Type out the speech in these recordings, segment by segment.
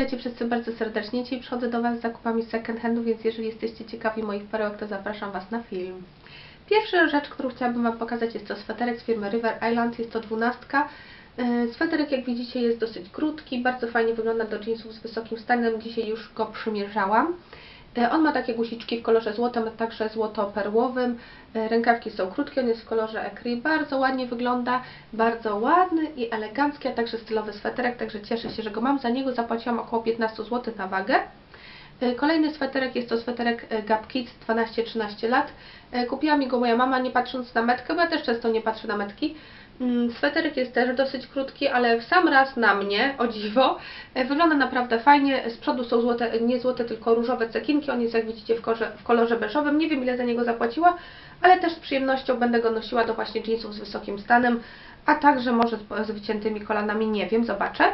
Witajcie wszyscy bardzo serdecznie. Dzisiaj przychodzę do Was z zakupami second handu, więc jeżeli jesteście ciekawi moich perełek, to zapraszam Was na film. Pierwsza rzecz, którą chciałabym Wam pokazać jest to sweterek z firmy River Island. Jest to dwunastka. Yy, Sweterek, jak widzicie, jest dosyć krótki, bardzo fajnie wygląda do jeansów z wysokim stanem. Dzisiaj już go przymierzałam. E, On ma takie guziczki w kolorze złotym, także złoto-perłowym. E, Rękawki są krótkie, on jest w kolorze ecru. Bardzo ładnie wygląda, bardzo ładny i elegancki, a także stylowy sweterek, także cieszę się, że go mam. Za niego zapłaciłam około 15 zł na wagę. E, Kolejny sweterek jest to sweterek e, Gap Kids 12-13 lat. E, Kupiła mi go moja mama nie patrząc na metkę, bo ja też często nie patrzę na metki. Mm, Sweterek jest też dosyć krótki, ale w sam raz na mnie, o dziwo, wygląda naprawdę fajnie. Z przodu są złote, nie złote, tylko różowe cekinki. On jest, jak widzicie, w, korze, w kolorze beżowym. Nie wiem, ile za niego zapłaciła, ale też z przyjemnością będę go nosiła do właśnie jeansów z wysokim stanem, a także może z, z wyciętymi kolanami, nie wiem, zobaczę.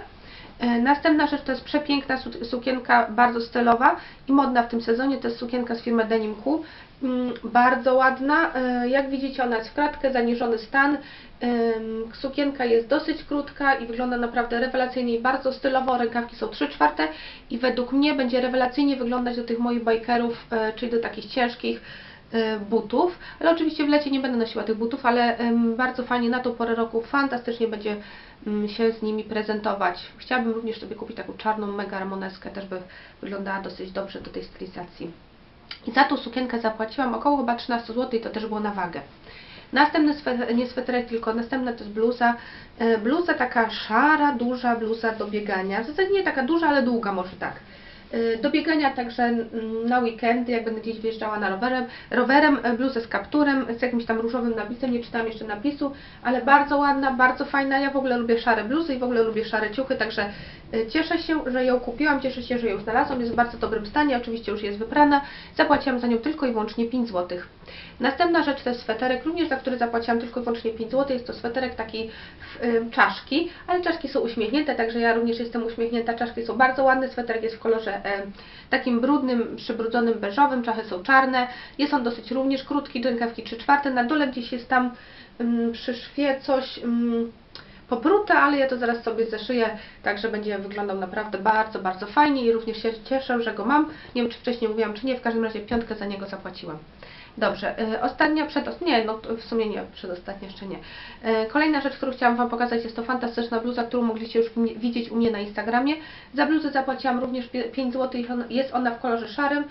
E, Następna rzecz to jest przepiękna su- sukienka, bardzo stylowa i modna w tym sezonie. To jest sukienka z firmy Denim Q. Mm, Bardzo ładna. E, Jak widzicie, ona jest w kratkę, zaniżony stan. Ym, Sukienka jest dosyć krótka i wygląda naprawdę rewelacyjnie i bardzo stylowo. Rękawki są 3 czwarte i według mnie będzie rewelacyjnie wyglądać do tych moich bikerów, e, czyli do takich ciężkich e, butów, ale oczywiście w lecie nie będę nosiła tych butów, ale bardzo fajnie na tą porę roku fantastycznie będzie mm, się z nimi prezentować. Chciałabym również sobie kupić taką czarną mega ramoneskę, też by wyglądała dosyć dobrze do tej stylizacji. I za tą sukienkę zapłaciłam około chyba 13 zł i to też było na wagę. Następny sweter, nie sweterek, tylko następna to jest bluza. E, Bluza taka szara, duża bluza do biegania. W zasadzie nie taka duża, ale długa może tak. E, Do biegania także mm, na weekendy, jak będę gdzieś wjeżdżała na rowerem. Rowerem e, bluzę z kapturem, z jakimś tam różowym napisem, nie czytałam jeszcze napisu, ale bardzo ładna, bardzo fajna. Ja w ogóle lubię szare bluzy i w ogóle lubię szare ciuchy, także cieszę się, że ją kupiłam, cieszę się, że ją znalazłam. Jest w bardzo dobrym stanie, oczywiście już jest wyprana. Zapłaciłam za nią tylko i wyłącznie 5 zł. Następna rzecz to jest sweterek, również za który zapłaciłam tylko i wyłącznie 5 zł. Jest to sweterek taki w ym, czaszki, ale czaszki są uśmiechnięte, także ja również jestem uśmiechnięta. Czaszki są bardzo ładne, sweterek jest w kolorze em, takim brudnym, przybrudzonym beżowym, czachy są czarne. Jest on dosyć również krótki, rękawki 3 czwarte. Na dole gdzieś jest tam ym, przy szwie coś... Ym, popruta, ale ja to zaraz sobie zeszyję, także będzie wyglądał naprawdę bardzo, bardzo fajnie i również się cieszę, że go mam. Nie wiem, czy wcześniej mówiłam, czy nie, w każdym razie piątkę za niego zapłaciłam. Dobrze, y, ostatnia, przed, nie, no w sumie nie, przedostatnia jeszcze nie. Y, Kolejna rzecz, którą chciałam Wam pokazać, jest to fantastyczna bluza, którą mogliście już widzieć u mnie na Instagramie. Za bluzę zapłaciłam również pie- 5 zł, jest ona w kolorze szarym.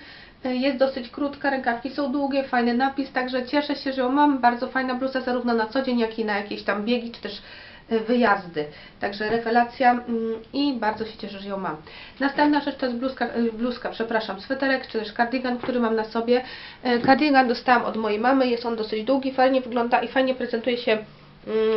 Y, Jest dosyć krótka, rękawki są długie, fajny napis, także cieszę się, że ją mam. Bardzo fajna bluza zarówno na co dzień, jak i na jakieś tam biegi, czy też wyjazdy. Także rewelacja mm, i bardzo się cieszę, że ją mam. Następna rzecz to jest bluzka, y, bluzka przepraszam, sweterek, czy też cardigan, który mam na sobie. Y, Cardigan dostałam od mojej mamy, jest on dosyć długi, fajnie wygląda i fajnie prezentuje się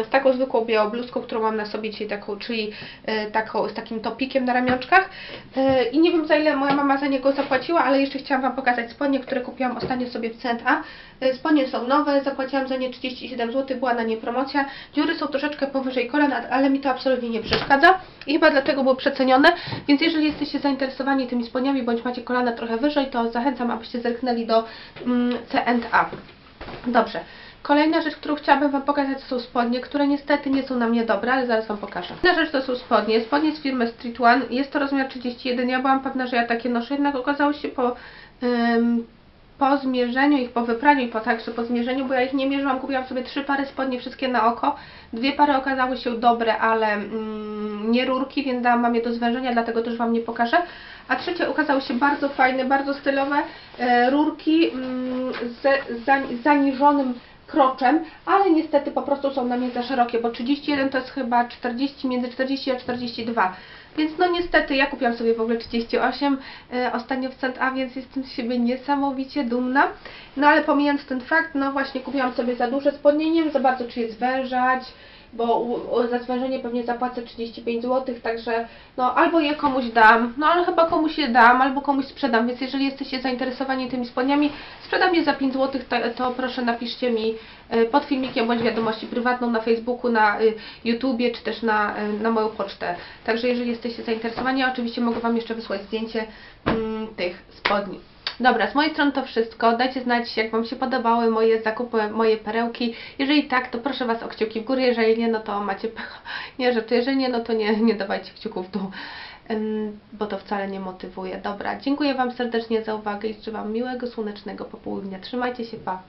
z taką zwykłą białą bluzką, którą mam na sobie dzisiaj taką, czyli e, taką, z takim topikiem na ramionczkach E, i nie wiem za ile moja mama za niego zapłaciła, ale jeszcze chciałam Wam pokazać spodnie, które kupiłam ostatnio sobie w C&A. E, Spodnie są nowe, zapłaciłam za nie 37 zł, była na nie promocja. Dziury są troszeczkę powyżej kolan, ale mi to absolutnie nie przeszkadza i chyba dlatego były przecenione, więc jeżeli jesteście zainteresowani tymi spodniami, bądź macie kolana trochę wyżej, to zachęcam, abyście zerknęli do mm, C&A. Dobrze. Kolejna rzecz, którą chciałabym Wam pokazać, to są spodnie, które niestety nie są na mnie dobre, ale zaraz Wam pokażę. Kolejna rzecz to są spodnie. Spodnie z firmy Street One. Jest to rozmiar 31. Ja byłam pewna, że ja takie noszę, jednak okazało się po, ym, po zmierzeniu ich, po wypraniu i po także po zmierzeniu, bo ja ich nie mierzyłam. Kupiłam sobie trzy pary spodni, wszystkie na oko. Dwie pary okazały się dobre, ale mm, nie rurki, więc dałam Wam je do zwężenia, dlatego też Wam nie pokażę. A trzecie okazały się bardzo fajne, bardzo stylowe e, rurki mm, z za, zaniżonym kroczem, ale niestety po prostu są na mnie za szerokie, bo 31 to jest chyba 40, między 40 a 42. Więc no niestety, ja kupiłam sobie w ogóle 38 e, ostatnio w C&A, więc jestem z siebie niesamowicie dumna. No ale pomijając ten fakt, no właśnie kupiłam sobie za duże spodnie, nie wiem za bardzo czy je zwężać, bo za zwężenie pewnie zapłacę 35 zł, także no albo je komuś dam, no ale chyba komuś je dam, albo komuś sprzedam, więc jeżeli jesteście zainteresowani tymi spodniami, sprzedam je za 5 zł, to, to proszę napiszcie mi e, pod filmikiem bądź wiadomości prywatną na Facebooku, na y, YouTubie, czy też na, y, na moją pocztę. Także jeżeli jesteście zainteresowani, oczywiście mogę Wam jeszcze wysłać zdjęcie mm, tych spodni. Dobra, z mojej strony to wszystko. Dajcie znać, jak Wam się podobały moje zakupy, moje perełki. Jeżeli tak, to proszę Was o kciuki w górę. Jeżeli nie, no to macie. Nie, że to jeżeli nie, no to nie, nie dawajcie kciuków w dół. Bo to wcale nie motywuje. Dobra, dziękuję Wam serdecznie za uwagę i życzę Wam miłego, słonecznego popołudnia. Trzymajcie się, pa!